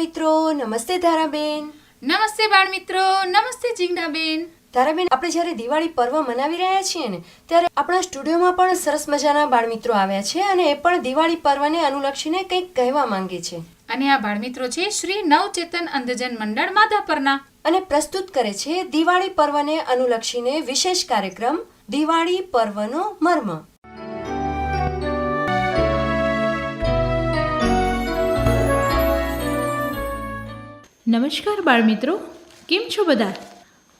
મિત્રો નમસ્તે ધારાબેન. નમસ્તે બાળ મિત્રો નમસ્તે જીંગડાબેન. ધારાબેન આપણે જ્યારે દિવાળી પર્વ મનાવી રહ્યા છીએ ને ત્યારે આપણા સ્ટુડિયોમાં પણ સરસ મજાના બાળ મિત્રો આવ્યા છે અને એ પણ દિવાળી પર્વને અનુલક્ષીને કંઈક કહેવા માંગે છે. અને આ બાળ મિત્રો છે શ્રી નવચેતન અંધજન મંડળ માધાપરના. અને પ્રસ્તુત કરે છે દિવાળી પર્વને અનુલક્ષીને વિશેષ કાર્યક્રમ દિવાળી પર્વનો મર્મ. નમસ્કાર બાળમિત્રો, કેમ છો બધા?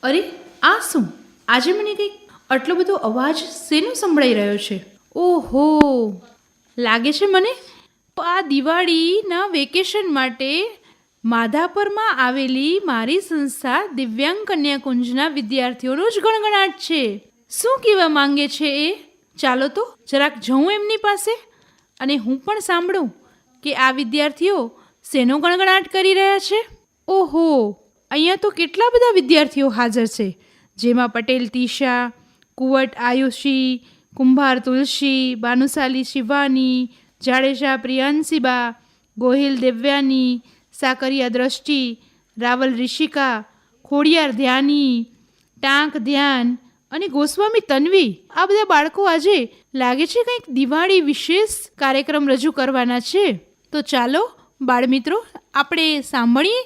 અરે, આ શું? આજે મને કંઈક આટલો બધો અવાજ શેનો સંભળાઈ રહ્યો છે? ઓહો! લાગે છે મને? આ દિવાળીના વેકેશન માટે માધાપરમાં આવેલી મારી સંસ્થા દિવ્યાંગ કન્યાકુંજના વિદ્યાર્થીઓનો જ ગણગણાટ છે. શું કહેવા માંગે છે એ? ચાલો તો, જરાક જઉં એમની પાસે અને હું પણ સાંભળું કે આ વિદ્યાર્થીઓ શેનો ગણગણાટ કરી રહ્યા છે? ઓહો, અહીંયા તો કેટલા બધા વિદ્યાર્થીઓ હાજર છે, જેમાં પટેલ તીશા, કુવટ આયુષી, કુંભાર તુલસી, બાનુશાલી શિવાની, જાડેજા પ્રિયાંશીબા, ગોહિલ દેવ્યાની, સાકરિયા દ્રષ્ટિ, રાવલ ઋષિકા, ખોડિયાર ધ્યાની, ટાંક ધ્યાન અને ગોસ્વામી તન્વી. આ બધા બાળકો આજે લાગે છે કંઈક દિવાળી વિશેષ કાર્યક્રમ રજૂ કરવાના છે. તો ચાલો, બાળમિત્રો, આપણે સાંભળીએ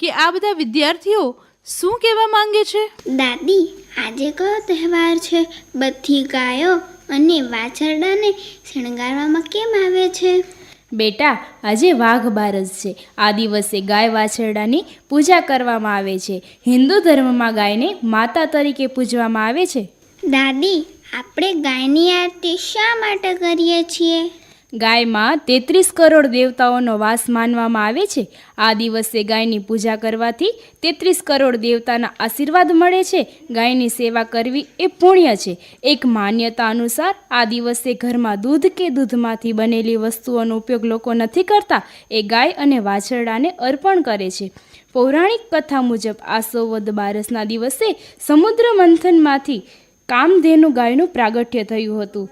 કે આ બધા વિદ્યાર્થીઓ શું કહેવા માંગે છે? દાદી આજે કયો તહેવાર છે? બધી ગાયો અને વાછરડાને શણગારવામાં કેમ આવે છે? બેટા આજે વાઘ બારસ છે. આ દિવસે ગાય વાછરડાની પૂજા કરવામાં આવે છે. હિન્દુ ધર્મમાં ગાયને માતા તરીકે પૂજવામાં આવે છે. દાદી આપણે ગાયની આરતી શા માટે કરીએ છીએ? ગાયમાં તેત્રીસ કરોડ દેવતાઓનો વાસ માનવામાં આવે છે. આ દિવસે ગાયની પૂજા કરવાથી તેત્રીસ કરોડ દેવતાના આશીર્વાદ મળે છે. ગાયની સેવા કરવી એ પુણ્ય છે. એક માન્યતા અનુસાર આ દિવસે ઘરમાં દૂધ કે દૂધમાંથી બનેલી વસ્તુઓનો ઉપયોગ લોકો નથી કરતા. એ ગાય અને વાછરડાને અર્પણ કરે છે. પૌરાણિક કથા મુજબ આસો વદ બારસના દિવસે સમુદ્ર મંથનમાંથી કામધેનુ ગાયનું પ્રાગટ્ય થયું હતું.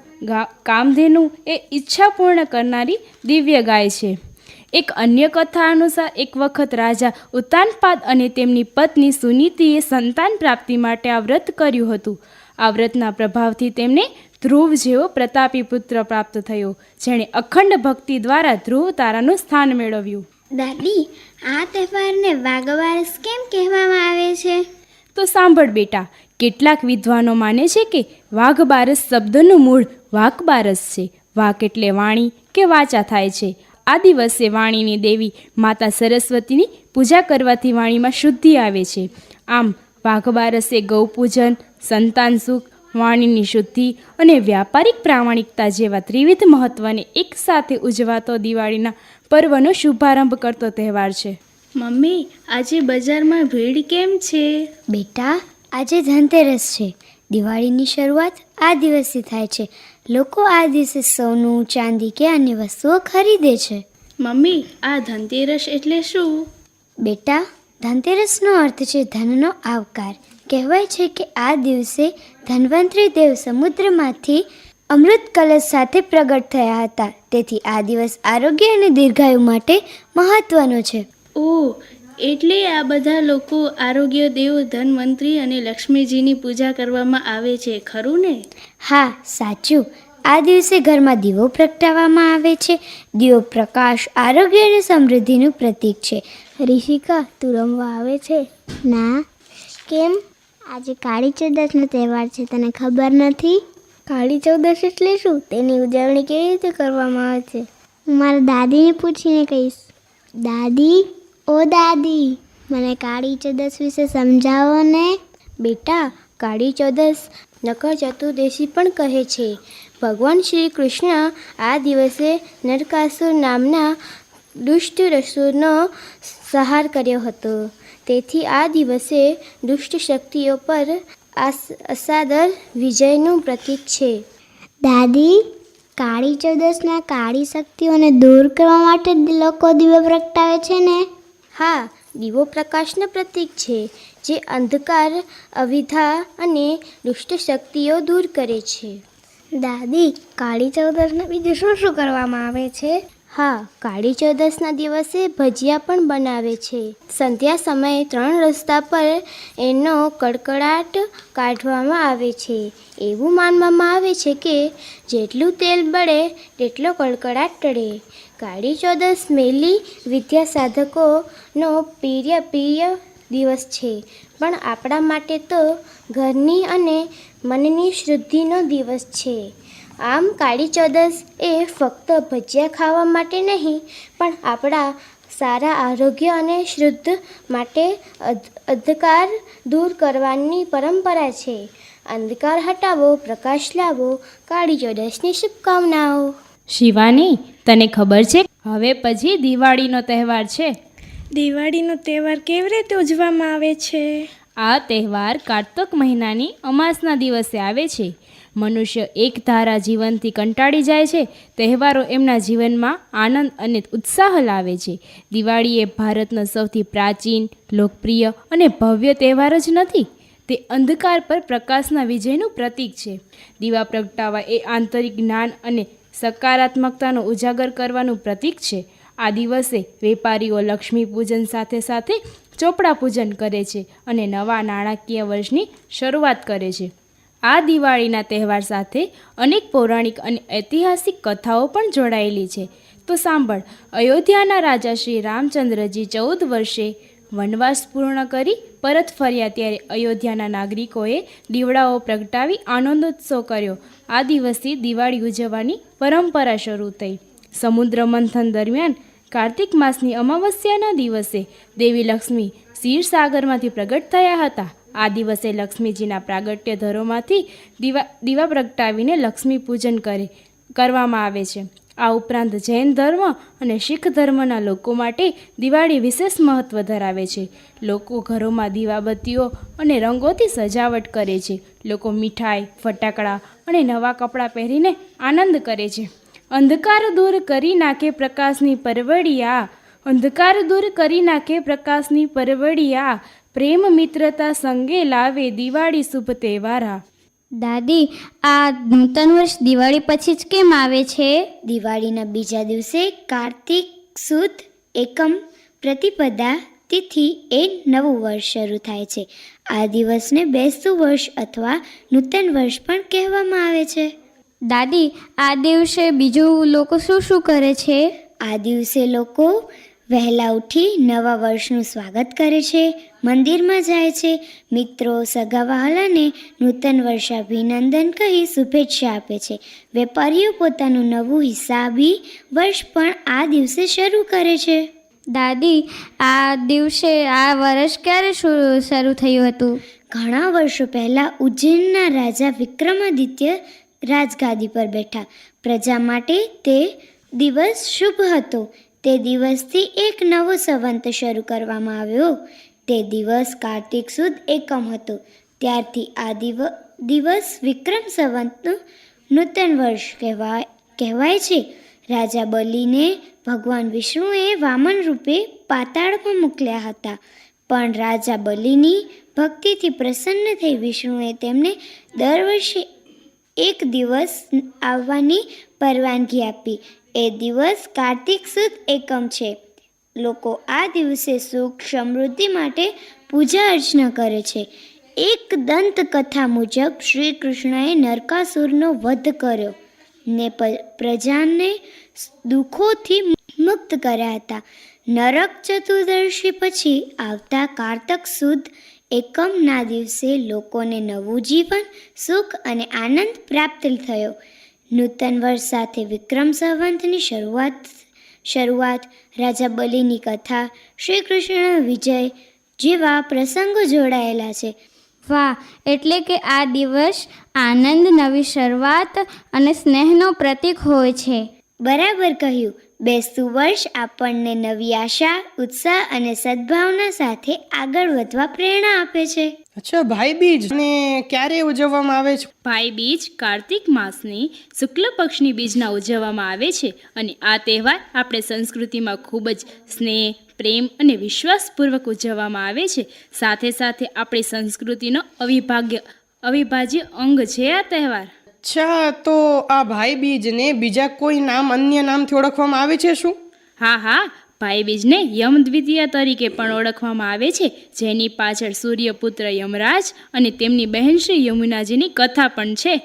કામધેનુ એ ઈચ્છા પૂર્ણ કરનારી દિવ્ય ગાય છે. એક અન્ય કથા અનુસાર એક વખત રાજા ઉત્તાનપાદ અને તેમની પત્ની સુનીતિએ સંતાન પ્રાપ્તિ માટે આ વ્રત કર્યું હતું. આ વ્રતના પ્રભાવથી તેમને ધ્રુવ જેવો પ્રતાપી પુત્ર પ્રાપ્ત થયો જેણે અખંડ ભક્તિ દ્વારા ધ્રુવ તારાનું સ્થાન મેળવ્યું. દાદી આ તહેવારને વાઘવારસ કેમ કહેવામાં આવે છે? તો સાંભળ બેટા કેટલાક વિદ્વાનો માને છે કે વાઘ બારસ શબ્દનું મૂળ વાક બારસ છે. વાક એટલે વાણી કે વાચા થાય છે. આ દિવસે વાણીની દેવી માતા સરસ્વતીની પૂજા કરવાથી વાણીમાં શુદ્ધિ આવે છે. આમ વાઘ બારસે ગૌપૂજન સંતાન સુખ વાણીની શુદ્ધિ અને વ્યાપારિક પ્રામાણિકતા જેવા ત્રિવિધ મહત્વને એકસાથે ઉજવાતો દિવાળીના પર્વનો શુભારંભ કરતો તહેવાર છે. મમ્મી આજે બજારમાં ભીડ કેમ છે? બેટા આજે ધનતેરસ છે. દિવાળીની શરૂઆત આ દિવસથી થાય છે. લોકો આ દિવસે સોનું ચાંદી કે અન્ય વસ્તુઓ ખરીદે છે. મમ્મી આ ધનતેરસ એટલે શું? બેટા ધનતેરસનો અર્થ છે ધનનો આવકાર. કહેવાય છે કે આ દિવસે ધન્વંતરી દેવ સમુદ્રમાંથી અમૃત કલશ સાથે પ્રગટ થયા હતા. તેથી આ દિવસ આરોગ્ય અને દીર્ઘાયુ માટે મહત્વનો છે. ઓ એટલે આ બધા લોકો આરોગ્ય દેવ ધનવંતરી અને લક્ષ્મીજીની પૂજા કરવામાં આવે છે ખરું ને? હા સાચું. આ દિવસે ઘરમાં દીવો પ્રગટાવવામાં આવે છે. દીવો પ્રકાશ આરોગ્ય અને સમૃદ્ધિનું પ્રતીક છે. ઋષિકા તું રમવા આવે છે? ના. કેમ? આજે કાળી ચૌદશનો તહેવાર છે તને ખબર નથી? કાળી ચૌદશ એટલે શું? તેની ઉજવણી કેવી રીતે કરવામાં આવે છે? હું મારા દાદીને પૂછીને કહીશ. દાદી? ઓ દાદી મને કાળી ચૌદશ વિશે સમજાવો ને. બેટા કાળી ચૌદશ નકર ચતુર્દશી પણ કહે છે. ભગવાન શ્રી કૃષ્ણ આ દિવસે નરકાસુર નામના દુષ્ટ રસુરનો સંહાર કર્યો હતો. તેથી આ દિવસે દુષ્ટ શક્તિઓ પર અસાદર વિજયનું પ્રતીક છે. દાદી કાળી ચૌદશના કાળી શક્તિઓને દૂર કરવા માટે લોકો દીવો પ્રગટાવે છે ને? હા દીવો પ્રકાશનું પ્રતીક છે જે અંધકાર અવિધા અને દુષ્ટ શક્તિઓ દૂર કરે છે. દાદી કાળી ચૌદશના બીજું શું શું કરવામાં આવે છે? હા કાળી ચૌદસના દિવસે ભજીયા પણ બનાવે છે. સંધ્યા સમયે ત્રણ રસ્તા પર એનો કડકડાટ કાઢવામાં આવે છે. એવું માનવામાં આવે છે કે જેટલું તેલ બળે તેટલો કડકડાટ ટળે. કાળી ચૌદસ મેલી વિદ્યા સાધકોનો પ્રિય પ્રિય દિવસ છે. પણ આપણા માટે તો ઘરની અને મનની શુદ્ધિનો દિવસ છે. આમ કાળી ચૌદસ એ ફક્ત ભજીયા ખાવા માટે નહીં, પણ આપણા સારા આરોગ્ય અને શુદ્ધ માટે અધ- અંધકાર દૂર કરવાની પરંપરા છે. અંધકાર હટાવો, પ્રકાશ લાવો કાળી ચૌદસની શુભકામનાઓ. શિવાની તને ખબર છે? હવે પછી દિવાળીનો તહેવાર છે. દિવાળીનો તહેવાર કેવી રીતે ઉજવવામાં આવે છે? આ તહેવાર કારતક મહિનાની અમાસના દિવસે આવે છે. મનુષ્ય એક ધારા જીવનથી કંટાળી જાય છે. તહેવારો એમના જીવનમાં આનંદ અને ઉત્સાહ લાવે છે. દિવાળી એ ભારતનો સૌથી પ્રાચીન લોકપ્રિય અને ભવ્ય તહેવાર જ નથી. તે અંધકાર પર પ્રકાશના વિજયનું પ્રતીક છે. દીવા પ્રગટાવવા એ આંતરિક જ્ઞાન અને સકારાત્મકતાનો ઉજાગર કરવાનું પ્રતીક છે. આ દિવસે વેપારીઓ લક્ષ્મી પૂજન સાથે સાથે ચોપડા પૂજન કરે છે અને નવા નાણાકીય વર્ષની શરૂઆત કરે છે. આ દિવાળીના તહેવાર સાથે અનેક પૌરાણિક અને ઐતિહાસિક કથાઓ પણ જોડાયેલી છે. તો સાંભળ, અયોધ્યાના રાજા શ્રી રામચંદ્રજી ચૌદ વર્ષે વનવાસ પૂર્ણ કરી પરત ફર્યા ત્યારે અયોધ્યાના નાગરિકોએ દીવડાઓ પ્રગટાવી આનંદોત્સવ કર્યો. આ દિવસથી દિવાળી ઉજવવાની પરંપરા શરૂ થઈ. સમુદ્ર મંથન દરમિયાન કાર્તિક માસની અમાવસ્યાના દિવસે દેવી લક્ષ્મી ક્ષીરસાગરમાંથી પ્રગટ થયા હતા. આ દિવસે લક્ષ્મીજીના પ્રાગટ્ય ધરોમાંથી દીવા દીવા પ્રગટાવીને લક્ષ્મી પૂજન કરે, કરવામાં આવે છે. આ ઉપરાંત જૈન ધર્મ અને શીખ ધર્મના લોકો માટે દિવાળી વિશેષ મહત્ત્વ ધરાવે છે. લોકો ઘરોમાં દીવાબત્તીઓ અને રંગોથી સજાવટ કરે છે. લોકો મીઠાઈ, ફટાકડા અને નવા કપડાં પહેરીને આનંદ કરે છે. અંધકાર દૂર કરી નાખે પ્રકાશની પરવડિયા. અંધકાર દૂર કરી નાખે પ્રકાશની પરવડિયા. પ્રેમ મિત્રતા સંગે લાવે દિવાળી શુભ તહેવારા. દાદી આ નૂતન વર્ષ દિવાળી પછી જ કેમ આવે છે? દિવાળીના બીજા દિવસે કાર્તિક સુદ એકમ પ્રતિપદા તિથિ એ નવું વર્ષ શરૂ થાય છે. આ દિવસને બેસતું વર્ષ અથવા નૂતન વર્ષ પણ કહેવામાં આવે છે. દાદી આ દિવસે બીજું લોકો શું શું કરે છે? આ દિવસે લોકો વહેલા ઉઠી નવા વર્ષનું સ્વાગત કરે છે મંદિરમાં જાય છે. મિત્રો સગાવાહલાને નૂતન વર્ષાભિનંદન કહી શુભેચ્છા આપે છે. વેપારીઓ પોતાનું નવું હિસાબી વર્ષ પણ આ દિવસે શરૂ કરે છે. દાદી આ દિવસે આ વર્ષ ક્યારે શરૂ થયું હતું? ઘણા વર્ષો પહેલાં ઉજ્જૈનના રાજા વિક્રમાદિત્ય રાજગાદી પર બેઠા. પ્રજા માટે તે દિવસ શુભ હતો. તે દિવસથી એક નવો સંવંત શરૂ કરવામાં આવ્યો. તે દિવસ કાર્તિક સુદ એકમ હતો. ત્યારથી આ દિવ, દિવસ વિક્રમ સંવંતનું નૂતન વર્ષ કહેવાય કહેવાય છે. રાજા બલિને ભગવાન વિષ્ણુએ વામન રૂપે પાતાળમાં મોકલ્યા હતા. પણ રાજા બલિની ભક્તિથી પ્રસન્ન થઈ વિષ્ણુએ તેમને દર વર્ષે એક દિવસ આવવાની પરવાનગી આપી. એ દિવસ કાર્તિક સુદ એકમ છે. લોકો આ દિવસે સુખ, સમૃદ્ધિ માટે પૂજા અર્ચના કરે છે. એક દંત કથા મુજબ શ્રી કૃષ્ણએ નરકાસુરનો વધ કર્યો. ને પ્રજાને દુઃખોથી મુક્ત કર્યા હતા. નરક ચતુર્દશી પછી આવતા કારતક સુદ એકમના દિવસે લોકોને નવું જીવન, સુખ અને આનંદ પ્રાપ્ત થયો. નૂતન વર્ષ સાથે વિક્રમ સંવંતની શરૂઆત શરૂઆત રાજા બલિની કથા શ્રી કૃષ્ણ વિજય જેવા પ્રસંગો જોડાયેલા છે. વાહ એટલે કે આ દિવસ આનંદ નવી શરૂઆત અને સ્નેહનો પ્રતીક હોય છે. બરાબર કહ્યું. બેસતું વર્ષ આપણને નવી આશા ઉત્સાહ અને સદ્ભાવના સાથે આગળ વધવા પ્રેરણા આપે છે. અચ્છા ભાઈ બીજ. અને ક્યારે ઉજવવામાં આવે છે? ભાઈ બીજ કાર્તિક માસની શુક્લ પક્ષની બીજના ઉજવવામાં આવે છે અને આ તહેવાર આપણે સંસ્કૃતિમાં ખૂબ જ સ્નેહ પ્રેમ અને વિશ્વાસપૂર્વક ઉજવવામાં આવે છે. સાથે સાથે આપણી સંસ્કૃતિનો અવિભાગ્ય અવિભાજ્ય અંગ છે આ તહેવાર. અચ્છા તો આ ભાઈ બીજને બીજા કોઈ નામ અન્ય નામથી ઓળખવામાં આવે છે શું? હા હા ભાઈબીજને યમ દ્વિતીય તરીકે પણ ઓળખવામાં આવે છે. જેની પાછળ સૂર્યપુત્ર યમરાજ અને તેમની બહેન શ્રી યમુનાજીની કથા પણ છે.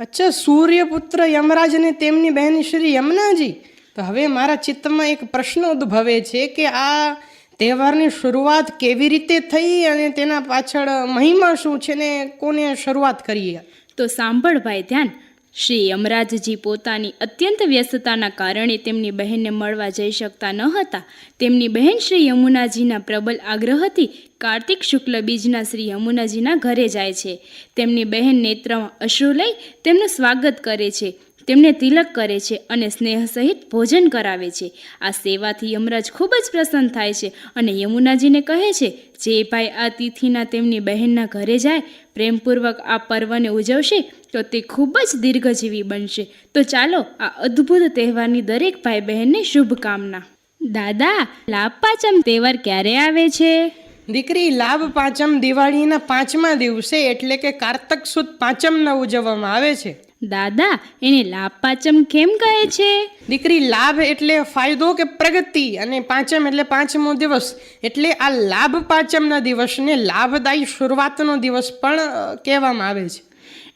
અચ્છા સૂર્યપુત્ર યમરાજ અને તેમની બહેન શ્રી યમુનાજી? તો હવે મારા ચિત્તમાં એક પ્રશ્ન ઉદ્ભવે છે કે આ તહેવારની શરૂઆત કેવી રીતે થઈ અને તેના પાછળ મહિમા શું છે ને કોને શરૂઆત કરીએ તો સાંભળ ભાઈ ધ્યાન. શ્રી યમરાજજી પોતાની અત્યંત વ્યસ્તતાના કારણે તેમની બહેનને મળવા જઈ શકતા ન હતા. તેમની બહેન શ્રી યમુનાજીના પ્રબલ આગ્રહથી કાર્તિક શુક્લ બીજના શ્રી યમુનાજીના ઘરે જાય છે. તેમની બહેન નેત્રમાં અશ્રુ લઈ તેમનું સ્વાગત કરે છે. તેમને તિલક કરે છે અને સ્નેહ સહિત ભોજન કરાવે છે. આ સેવાથી યમરાજ ખૂબ જ પ્રસન્ન થાય છે અને યમુનાજીને કહે છે, જે ભાઈ આ તિથિના તેમની બહેનના ઘરે જાય, પ્રેમપૂર્વક આ પર્વને ઉજવશે, તો તે ખૂબ જ દીર્ઘજીવી બનશે. તો ચાલો આ અદ્ભુત તહેવારની દરેક ભાઈ બહેનને શુભકામના. દાદા લાભ પાંચમ તહેવાર ક્યારે આવે છે? દીકરી લાભ પાંચમ દિવાળીના પાંચમા દિવસે એટલે કે કારતક સુદ પાંચમના ઉજવવામાં આવે છે. દાદા એને લાભ પાંચમ કેમ કહે છે? દીકરી લાભ એટલે ફાયદો કે પ્રગતિ? અને પાંચમ એટલે પાંચમો દિવસ? એટલે આ લાભ પાંચમના દિવસને લાભદાયી શરૂઆતનો દિવસ પણ કહેવામાં આવે છે.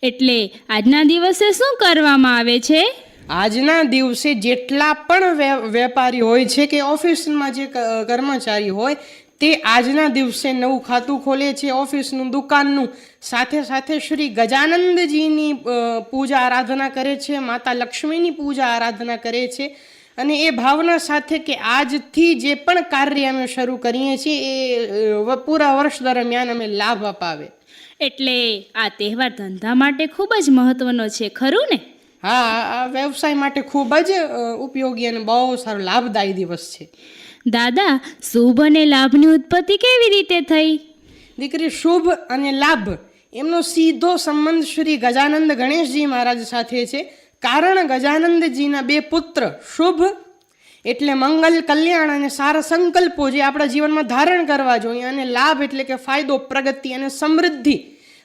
એટલે આજના દિવસે શું કરવામાં આવે છે? આજના દિવસે જેટલા પણ વેપારી હોય છે કે ઓફિસમાં જે કર્મચારી હોય તે આજના દિવસે નવું ખાતું ખોલે છે ઓફિસનું દુકાનનું. સાથે સાથે શ્રી ગજાનંદજીની પૂજા આરાધના કરે છે માતા લક્ષ્મીની પૂજા આરાધના કરે છે. અને એ ભાવના સાથે કે આજથી જે પણ કાર્ય અમે શરૂ કરીએ છીએ એ પૂરા વર્ષ દરમિયાન અમે લાભ અપાવે. એટલે આ તહેવાર ધંધા માટે ખૂબ જ મહત્વનો છે ખરું ને? હા આ વ્યવસાય માટે ખૂબ જ ઉપયોગી અને બહુ સારો લાભદાયી દિવસ છે. દાદા, શુભ અને લાભની ઉત્પત્તિ કેવી રીતે થઈ? દીકરી, શુભ અને લાભ. એમનો સીધો સંબંધ શ્રી ગજાનંદ ગણેશજી મહારાજ સાથે છે. કારણ ગજાનંદજીના બે પુત્ર, શુભ એટલે મંગલ, કલ્યાણ અને સારા સંકલ્પો જે આપણા જીવનમાં ધારણ કરવા જોઈએ. અને લાભ એટલે કે ફાયદો, પ્રગતિ અને સમૃદ્ધિ.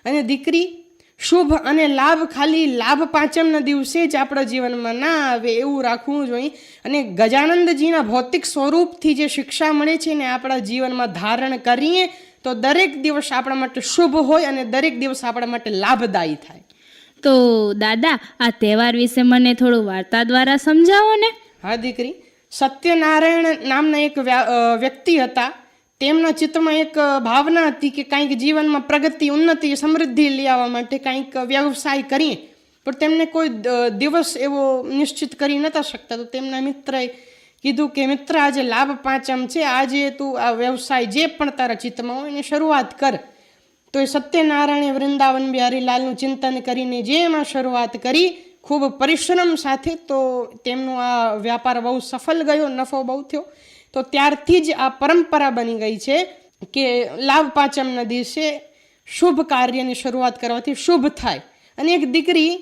અને દીકરી શુભ અને લાભ ખાલી લાભ પાંચમના દિવસે જ આપણા જીવનમાં ના આવે એવું રાખવું જોઈએ. અને ગજાનંદજીના ભૌતિક સ્વરૂપથી જે શિક્ષા મળે છે ને આપણા જીવનમાં ધારણ કરીએ તો દરેક દિવસ આપણા માટે શુભ હોય અને દરેક દિવસ આપણા માટે લાભદાયી થાય. તો દાદા આ તહેવાર વિશે મને થોડું વાર્તા દ્વારા સમજાવો ને. હા દીકરી. સત્યનારાયણ નામના એક વ્યક્તિ હતા. તેમના ચિત્રમાં એક ભાવના હતી કે કાંઈક જીવનમાં પ્રગતિ, ઉન્નતિ, સમૃદ્ધિ આવવા માટે કાંઈક વ્યવસાય કરીએ. પણ તેમને કોઈ દિવસ એવો નિશ્ચિત કરી નતા શકતા. તો તેમના મિત્રએ કીધું કે, મિત્ર, આજે લાભ પાંચમ છે. આજે તું આ વ્યવસાય જે પણ તારા ચિત્તમાં હોય એની શરૂઆત કર. તો એ સત્યનારાયણે વૃંદાવન બિહારીલાલનું ચિંતન કરીને જે એમાં શરૂઆત કરી, ખૂબ પરિશ્રમ સાથે તો તેમનો આ વ્યાપાર બહુ સફળ ગયો, નફો બહુ થયો. તો ત્યારથી જ આ પરંપરા બની ગઈ છે કે લાભ પાંચમના દિવસે શુભ કાર્યની શરૂઆત કરવાથી શુભ થાય. અને એક દીકરી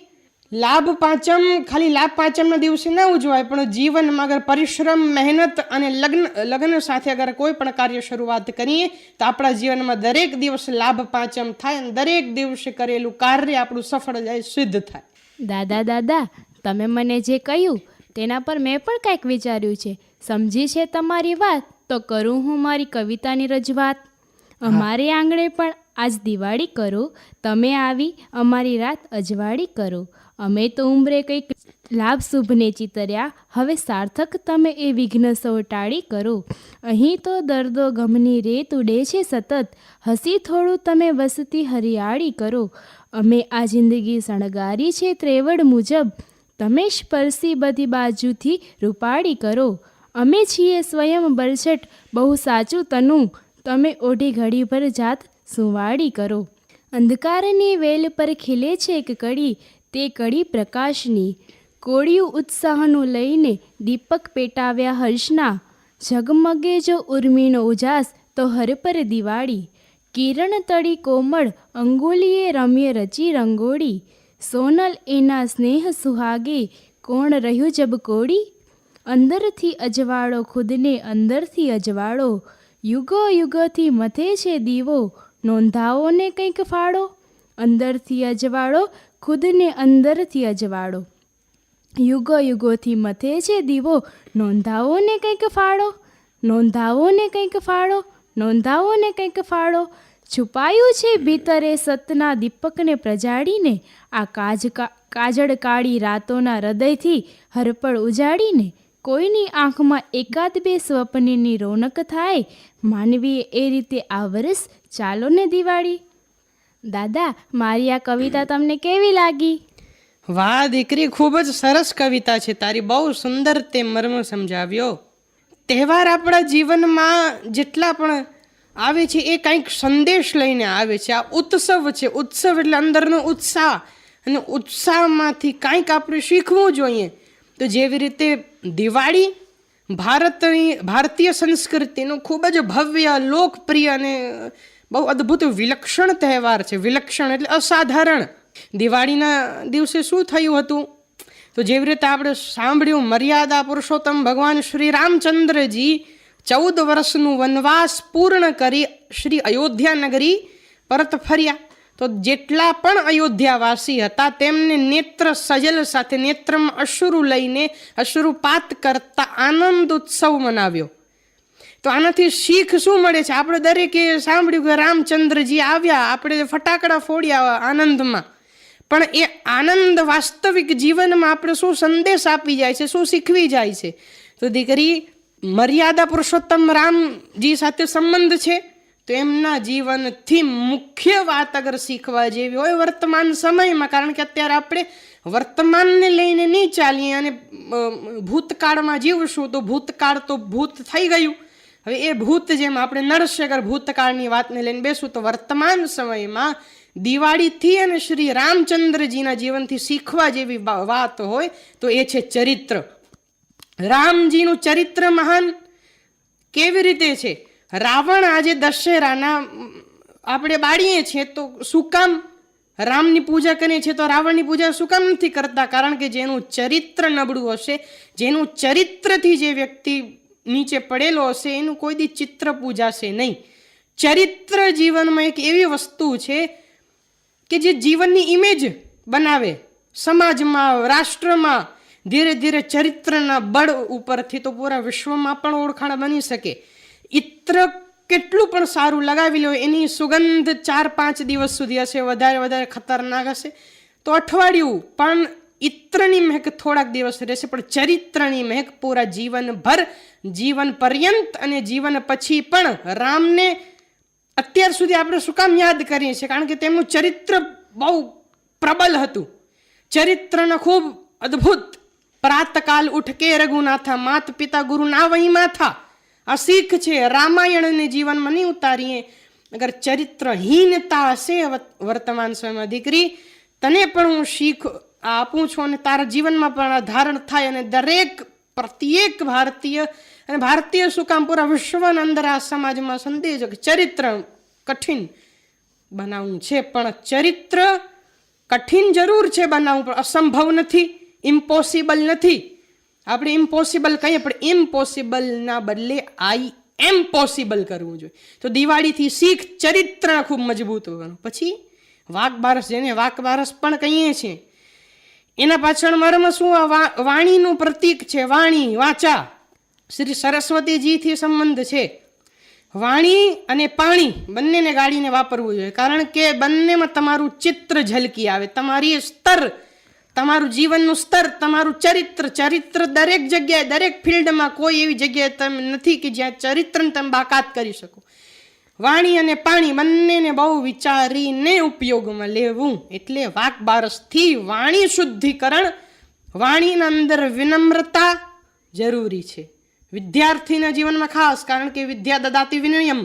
લાભ પાંચમ, ખાલી લાભ પાંચમના દિવસે ન ઉજવાય, પણ જીવનમાં અગર પરિશ્રમ, મહેનત અને લગ્ન લગ્ન સાથે અગર કોઈ પણ કાર્ય શરૂઆત કરીએ, તો આપણા જીવનમાં દરેક દિવસ લાભ પાંચમ થાય અને દરેક દિવસે કરેલું કાર્ય આપણું સફળ જાય, સિદ્ધ થાય. દાદા દાદા, તમે મને જે કહ્યું તેના પર મેં પણ કંઈક વિચાર્યું છે. સમજી છે તમારી વાત? તો કરું હું મારી કવિતાની રજૂઆત. અમારે આંગણે પણ આજ દિવાળી કરો. તમે આવી અમારી રાત અજવાળી કરો. અમે તો ઉંમરે કંઈક લાભ શુભને ચિતર્યા. હવે સાર્થક તમે એ વિઘ્ન સૌ ટાળી કરો. અહીં તો દર્દો ગમની રેત ઉડે છે સતત. હસી થોડું તમે વસતી હરિયાળી કરો. અમે આ જિંદગી શણગારી છે ત્રેવડ મુજબ. તમે સ્પર્શી બધી બાજુથી રૂપાળી કરો. અમે છીએ સ્વયં બરછટ બહુ સાચું તનું. તમે ઓઢી ઘડી પર જાત સુવાળી કરો. અંધકારની વેલ પર ખીલે છે એક કડી, તે કડી પ્રકાશની. કોળિયું ઉત્સાહનું લઈને દીપક પેટાવ્યા હર્ષના. ઝગમગે જો ઉર્મિનો ઉજાસ, તો હર પર દિવાળી. કિરણ તળી કોમળ, અંગુલીએ રમ્ય રચી રંગોળી. સોનલ એના સ્નેહ સુહાગે કોણ રહ્યું જબ કોડી? અંદરથી અજવાળો, ખુદને અંદરથી અજવાળો. યુગો યુગોથી મથે છે દીવો, નોંધાઓને કંઈક ફાળો. અંદરથી અજવાળો, ખુદને અંદરથી અજવાળો. યુગો યુગોથી મથે છે દીવો નોંધાવો કંઈક ફાળો. નોંધાવો કંઈક ફાળો નોંધાવો કંઈક ફાળો. છુપાયું છે ભીતરે સતના દીપકને પ્રજાડીને, આ કાજ કાજળ કાળી રાતોના હૃદયથી હરપળ ઉજાડીને, કોઈની આંખમાં એકાદ બે સ્વપ્નની રોનક થાય, માનવીએ એ રીતે આ વરસ ચાલો ને દિવાળી. દાદા, મારી આ કવિતા તમને કેવી લાગી? વાહ, દીકરી, ખૂબ જ સરસ કવિતા છે. તારી બહુ સુંદર તે મર્મ સમજાવ્યો. તહેવાર આપણા જીવનમાં જેટલા પણ આવે છે એ કંઈક સંદેશ લઈને આવે છે. આ ઉત્સવ છે. ઉત્સવ એટલે અંદરનો ઉત્સાહ. અને ઉત્સાહમાંથી કાંઈક આપણે શીખવું જોઈએ. તો જેવી રીતે દિવાળી ભારતની, ભારતીય સંસ્કૃતિનું ખૂબ જ ભવ્ય, લોકપ્રિય અને બહુ અદ્ભુત વિલક્ષણ તહેવાર છે. વિલક્ષણ એટલે અસાધારણ. દિવાળીના દિવસે શું થયું હતું? તો જેવી રીતે આપણે સાંભળ્યું, મર્યાદા પુરુષોત્તમ ભગવાન શ્રી રામચંદ્રજી ચૌદ વર્ષનું વનવાસ પૂર્ણ કરી શ્રી અયોધ્યા નગરી પરત ફર્યા તો જેટલા પણ અયોધ્યાવાસી હતા તેમને નેત્ર સજલ સાથે નેત્રમાં અશ્રુ લઈને અશ્રુપાત કરતા આનંદ ઉત્સવ મનાવ્યો તો આનાથી શીખ શું મળે છે? આપણે દરેકે સાંભળ્યું કે રામચંદ્રજી આવ્યા, આપણે ફટાકડા ફોડ્યા આનંદમાં. પણ એ આનંદ વાસ્તવિક જીવનમાં આપણે શું સંદેશ આપી જાય છે, શું શીખવી જાય છે? તો દીકરી મર્યાદા પુરુષોત્તમ રામજી સાથે સંબંધ છે, તો એમના જીવનથી મુખ્ય વાત અગર શીખવા જેવી હોય વર્તમાન સમયમાં, કારણ કે અત્યારે આપણે વર્તમાનને લઈને નહીં ચાલીએ અને ભૂતકાળમાં જીવશું, તો ભૂતકાળ તો ભૂત થઈ ગયું. હવે એ ભૂત જેમ આપણે નડશે, અગર ભૂતકાળની વાતને લઈને બેસું, તો વર્તમાન સમયમાં દિવાળીથી અને શ્રી રામચંદ્રજીના જીવનથી શીખવા જેવી વાત હોય, તો એ છે ચરિત્ર. રામજીનું ચરિત્ર મહાન કેવી રીતે છે? રાવણ આજે દશેરાના, આપણે બાળીએ છીએ તો શું કામ? રામની પૂજા કરીએ છીએ તો રાવણની પૂજા શું કામ નથી કરતા? કારણ કે જેનું ચરિત્ર નબળું હશે, જેનું ચરિત્રથી જે વ્યક્તિ નીચે પડેલો હશે, એનું કોઈ દી ચિત્ર પૂજાશે નહીં. ચરિત્ર જીવનમાં એક એવી વસ્તુ છે કે જે જીવનની ઇમેજ બનાવે. સમાજમાં, રાષ્ટ્રમાં ધીરે ધીરે ચરિત્રના બળ ઉપરથી તો પૂરા વિશ્વમાં પણ ઓળખાણ બની શકે. ઇત્ર કેટલું પણ સારું લગાવી લો, એની સુગંધ ચાર પાંચ દિવસ સુધી હશે, વધારે વધારે ખતરનાક હશે. તો અઠવાડિયું, પણ ઇત્રની મહેક થોડાક દિવસ રહેશે, પણ ચરિત્રની મહેક પૂરા જીવનભર, જીવન પર્યંત અને જીવન પછી પણ રામને અત્યાર સુધી આપણે શું કામ યાદ કરીએ છીએ? કારણ કે તેમનું ચરિત્ર બહુ પ્રબલ હતું. ચરિત્રના ખૂબ અદ્ભુત પ્રાતકાલ ઉઠ કે રઘુનાથા માત પિતા ગુરુ ના વહી માથા આ શીખ છે, રામાયણને જીવનમાં નહીં ઉતારીએ. અગર ચરિત્રહીનતા હશે વર્તમાન સમયમાં દીકરી, તને પણ હું શીખ આપું છું અને તારા જીવનમાં પણ ધારણ થાય અને દરેક પ્રત્યેક ભારતીય અને ભારતીય શું કામ પૂરા વિશ્વના અંદર આ સમાજમાં સંદેશ ચરિત્ર કઠિન બનાવવું છે. પણ ચરિત્ર કઠિન જરૂર છે બનાવવું, પણ અસંભવ નથી. ઇમ્પોસિબલ નથી. આપણે ઇમ્પોસિબલ કહીએ, પણ ઇમ્પોસિબલના બદલે આઈ એમ પોસિબલ કરવું જોઈએ. તો દિવાળીથી શીખ ચરિત્ર ખૂબ મજબૂત હોવાનું. પછી વાઘ બારસ જેને વાઘ બારસ પણ કહીએ છીએ. એના પાછળ મર્મ શું આ વાણીનું પ્રતીક છે? વાણી, વાચા. શ્રી સરસ્વતીજીથી સંબંધ છે. વાણી અને પાણી બંનેને ગાળીને વાપરવું જોઈએ. કારણ કે બંનેમાં તમારું ચિત્ર ઝલકી આવે, તમારી સ્તર તમારું જીવનનું સ્તર, તમારું ચરિત્ર ચરિત્ર દરેક જગ્યાએ, દરેક ફિલ્ડમાં કોઈ એવી જગ્યાએ તમે નથી કે જ્યાં ચરિત્રને તમે બાકાત કરી શકો. વાણી અને પાણી બંનેને બહુ વિચારીને ઉપયોગમાં લેવું એટલે વાક બારસથી વાણી શુદ્ધિકરણ, વાણીના અંદર વિનમ્રતા જરૂરી છે. વિદ્યાર્થીના જીવનમાં ખાસ, કારણ કે વિદ્યા દદાતી વિનયમ.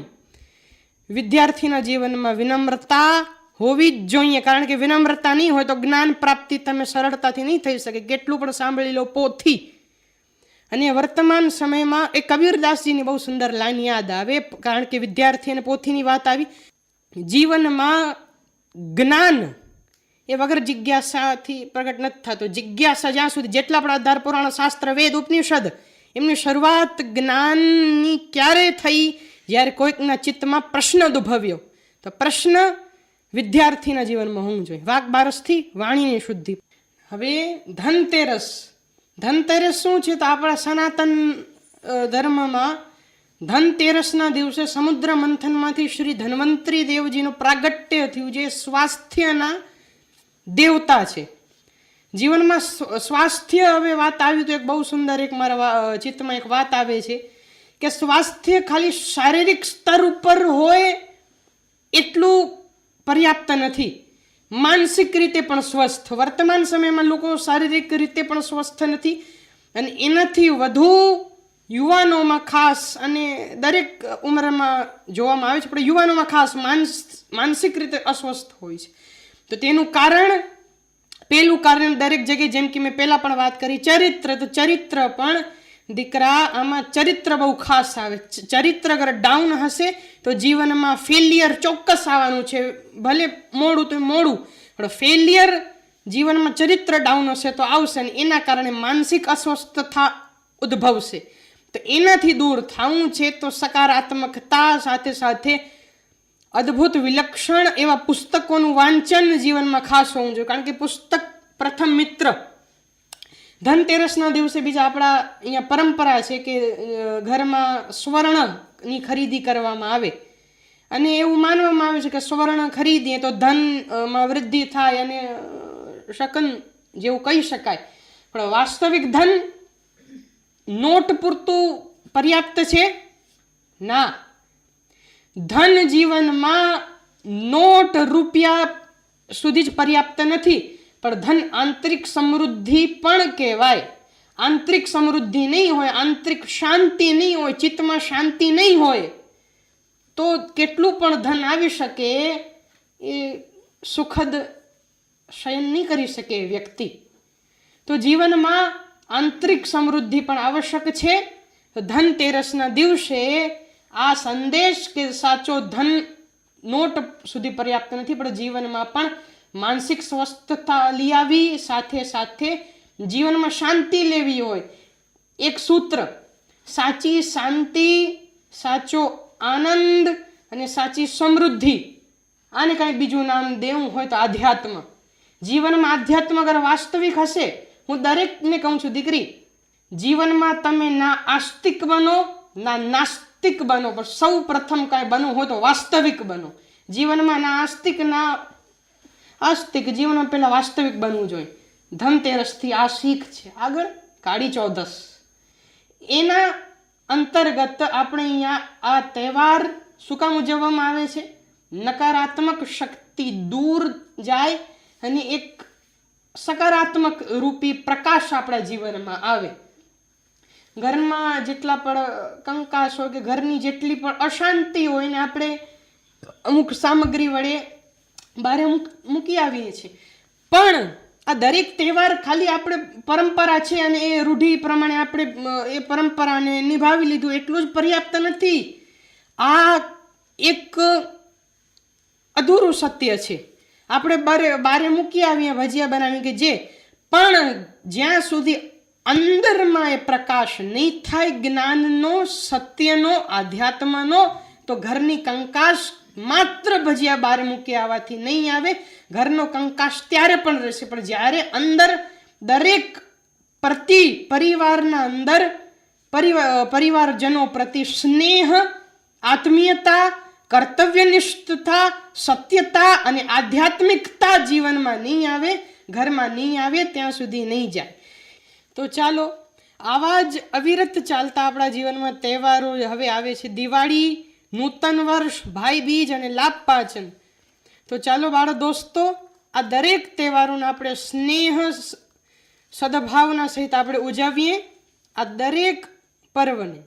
વિદ્યાર્થીના જીવનમાં વિનમ્રતા હોવી જ જોઈએ, કારણ કે વિનમ્રતા નહીં હોય તો જ્ઞાન પ્રાપ્તિ તમે સરળતાથી નહીં થઈ શકે. કેટલું પણ સાંભળી લો પોથી. અને વર્તમાન સમયમાં એ કબીરદાસજીની બહુ સુંદર લાઈન યાદ આવે, કારણ કે વિદ્યાર્થી અને પોથીની વાત આવી. જીવનમાં જ્ઞાન એ વગર જિજ્ઞાસાથી પ્રગટ નથી થતું. જિજ્ઞાસા જ્યાં સુધી જેટલા પણ આધાર પુરાણ શાસ્ત્ર, વેદ, ઉપનિષદ, એમની શરૂઆત જ્ઞાનની ક્યારે થઈ? જ્યારે કોઈકના ચિત્તમાં પ્રશ્ન દુભવ્યો તો પ્રશ્ન વિદ્યાર્થીના જીવનમાં હોવું જોઈએ. વાક બારસથી વાણીની શુદ્ધિ. હવે ધનતેરસ. ધનતેરસ શું છે તો આપણા સનાતન ધર્મમાં ધનતેરસના દિવસે સમુદ્ર મંથનમાંથી શ્રી ધન્વંતરી દેવજીનું પ્રાગટ્ય થયું જે સ્વાસ્થ્યના દેવતા છે. જીવનમાં સ્વાસ્થ્ય હવે વાત આવી તો એક બહુ સુંદર એક મારા ચિત્તમાં એક વાત આવે છે કે સ્વાસ્થ્ય ખાલી શારીરિક સ્તર ઉપર હોય એટલું પર્યાપ્ત નથી. માનસિક રીતે પણ સ્વસ્થ. વર્તમાન સમયમાં લોકો શારીરિક રીતે પણ સ્વસ્થ નથી. અને એનાથી વધુ યુવાનોમાં ખાસ અને દરેક ઉંમરમાં જોવામાં આવે છે, પણ યુવાનોમાં ખાસ માનસ, માનસિક રીતે અસ્વસ્થ હોય છે. તો તેનું કારણ, પહેલું કારણ દરેક જગ્યાએ, જેમ કે મેં પહેલાં પણ વાત કરી, ચરિત્ર. તો ચરિત્ર પણ દીકરા, આમાં ચરિત્ર બહુ ખાસ આવે. ચરિત્ર અગર ડાઉન હશે, તો જીવનમાં ફેલિયર ચોક્કસ આવવાનું છે. ભલે મોડું તો મોડું, પણ ફેલિયર જીવનમાં ચરિત્ર ડાઉન હશે તો આવશે ને એના કારણે માનસિક અસ્વસ્થતા ઉદ્ભવશે. તો એનાથી દૂર થવું છે તો સકારાત્મકતા સાથે સાથે અદ્ભુત વિલક્ષણ એવા પુસ્તકોનું વાંચન જીવનમાં ખાસ હોવું જોઈએ. કારણ કે પુસ્તક પ્રથમ મિત્ર ધનતેરસના દિવસે બીજા આપણા અહીંયા પરંપરા છે કે ઘરમાં સ્વર્ણની ખરીદી કરવામાં આવે. અને એવું માનવામાં આવે છે કે સ્વર્ણ ખરીદીએ તો ધનમાં વૃદ્ધિ થાય અને શકન જેવું કહી શકાય. પણ વાસ્તવિક ધન નોટ પૂરતું પર્યાપ્ત છે? ના. ધન જીવનમાં નોટ રૂપિયા સુધી જ પર્યાપ્ત નથી. પણ ધન આંતરિક સમૃદ્ધિ પણ કહેવાય. આંતરિક સમૃદ્ધિ નહીં હોય, આંતરિક શાંતિ નહીં હોય, ચિત્તમાં શાંતિ નહીં હોય, તો કેટલું પણ ધન આવી શકે એ સુખદ શયન નહીં કરી શકે વ્યક્તિ. તો જીવનમાં આંતરિક સમૃદ્ધિ પણ આવશ્યક છે. ધનતેરસના દિવસે આ સંદેશ કે સાચો ધન નોટ સુધી પર્યાપ્ત નથી, પણ જીવનમાં પણ માનસિક સ્વસ્થતા લઈ સાથે સાથે જીવનમાં શાંતિ લેવી હોય. એક સૂત્ર, સાચી શાંતિ, સાચો આનંદ અને સાચી સમૃદ્ધિ. આને કાંઈ બીજું નામ દેવું હોય તો આધ્યાત્મ. જીવનમાં આધ્યાત્મ અગર વાસ્તવિક હશે, હું દરેકને કહું છું, દીકરી, જીવનમાં તમે ના આસ્તિક બનો, ના નાસ્તિક બનો, પણ સૌ પ્રથમ કાંઈ બનવું હોય તો વાસ્તવિક બનો. જીવનમાં ના આસ્તિક, ના આસ્તિક જીવનમાં પહેલાં વાસ્તવિક બનવું જોઈએ. ધનતેરસથી આ શીખ છે. આગળ કાળી ચૌદસ. એના અંતર્ગત આપણે અહીંયા આ તહેવાર શું કામ ઉજવવામાં આવે છે? નકારાત્મક શક્તિ દૂર જાય અને એક સકારાત્મક રૂપી પ્રકાશ આપણા જીવનમાં આવે. ઘરમાં જેટલા પણ કંકાસ હોય કે ઘરની જેટલી પણ અશાંતિ હોય ને આપણે અમુક સામગ્રી વડે બારે મૂકી આવીએ છીએ. પણ આ દરેક તહેવાર ખાલી આપણે પરંપરા છે અને એ રૂઢિ પ્રમાણે આપણે એ પરંપરાને નિભાવી લીધું એટલું જ પર્યાપ્ત નથી. આ એક અધૂરું સત્ય છે. આપણે બારે બારે મૂકી આવીએ ભજીયા બનાવી કે જે, પણ જ્યાં સુધી અંદરમાં એ પ્રકાશ નહીં થાય, જ્ઞાનનો, સત્યનો, આધ્યાત્મનો, તો ઘરની કંકાસ માત્ર ભજીયા બહાર મૂકી આવવાથી નહીં આવે, ઘરનો કંકાશ ત્યારે પણ રહેશે. પણ જ્યારે અંદર દરેક પ્રતિ પરિવારના અંદર પરિવાર પરિવારજનો પ્રતિ સ્નેહ, આત્મીયતા, કર્તવ્યનિષ્ઠતા, સત્યતા અને આધ્યાત્મિકતા જીવનમાં નહીં આવે, ઘરમાં નહીં આવે, ત્યાં સુધી નહીં જાય. તો ચાલો, આવા જ અવિરત ચાલતા આપણા જીવનમાં તહેવારો હવે આવે છે. દિવાળી નૂતન વર્ષ, ભાઈ બીજ અને લાભ પાચન તો ચાલો બાળ દોસ્તો, આ દરેક તહેવારોને આપણે સ્નેહ સદભાવના સહિત આપણે ઉજવીએ આ દરેક પર્વને.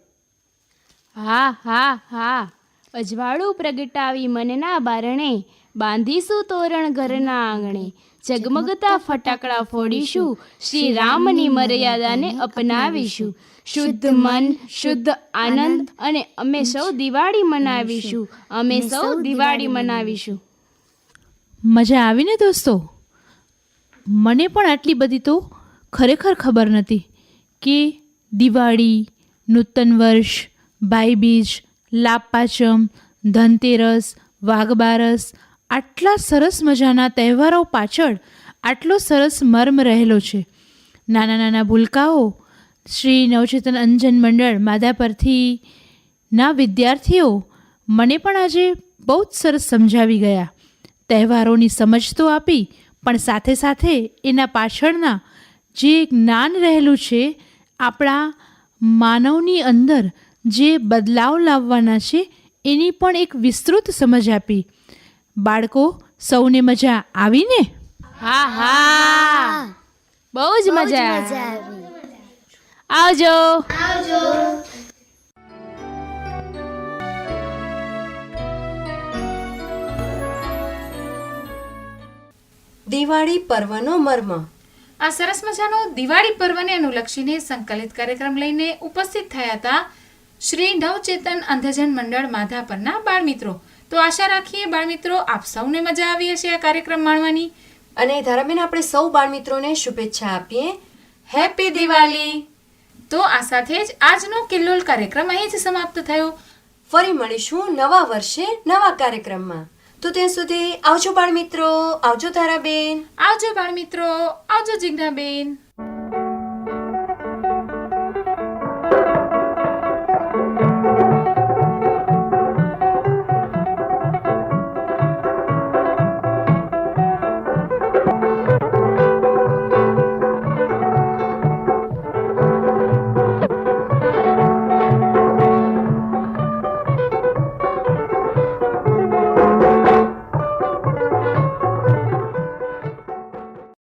હા હા હા. અજવાળું પ્રગટાવી મનના બારણે, બાંધીશું તોરણ ઘરના આંગણે. ઝગમગતા ફટાકડા ફોડીશું શ્રી રામની મર્યાદાને અપનાવીશું. શુદ્ધ મન શુદ્ધ આનંદ અને અમે સૌ દિવાળી મનાવીશું. અમે સૌ દિવાળી મનાવીશું. મજા આવીને દોસ્તો? મને પણ આટલી બધી તો ખરેખર ખબર નથી કે દિવાળી નૂતન વર્ષ ભાઈબીજ લાભ પાંચમ ધનતેરસ વાઘબારસ આટલા સરસ મજાના તહેવારો પાછળ આટલો સરસ મર્મ રહેલો છે. નાના નાના ભૂલકાઓ, શ્રી નવચેતન અંજન મંડળ માદા પરથી ના વિદ્યાર્થીઓ મને પણ આજે બહુ જ સરસ સમજાવી ગયા. તહેવારોની સમજ તો આપી, પણ સાથે સાથે એના પાછળના જે જ્ઞાન રહેલું છે, આપણા માનવની અંદર જે બદલાવ લાવવાના છે, એની પણ એક વિસ્તૃત સમજ આપી. બાળકો સૌને મજા આવીને? હા હા. બહુ જ મજા આવજો. દિવાળી પર્વનો મર્મ. આ સરસ મજાનો દિવાળી પર્વને અનુલક્ષીને સંકલિત કાર્યક્રમ લઈને ઉપસ્થિત થયા હતા શ્રી નવચેતન અંધજન મંડળ માધાપરના બાળમિત્રો. તો આશા રાખીએ બાળમિત્રો આપ સૌને મજા આવી હશે આ કાર્યક્રમ માણવાની. અને ધારાબેન આપણે સૌ બાળમિત્રોને શુભેચ્છા આપીએ. હેપી દિવાળી તો આ સાથે જ આજનો કિલ્લોલ કાર્યક્રમ અહીં જ સમાપ્ત થયો. ફરી મળીશું નવા વર્ષે નવા કાર્યક્રમમાં. તો ત્યાં સુધી આવજો બાળમિત્રો આવજો ધારાબેન. આવજો બાળમિત્રો આવજો જિજ્ઞાબેન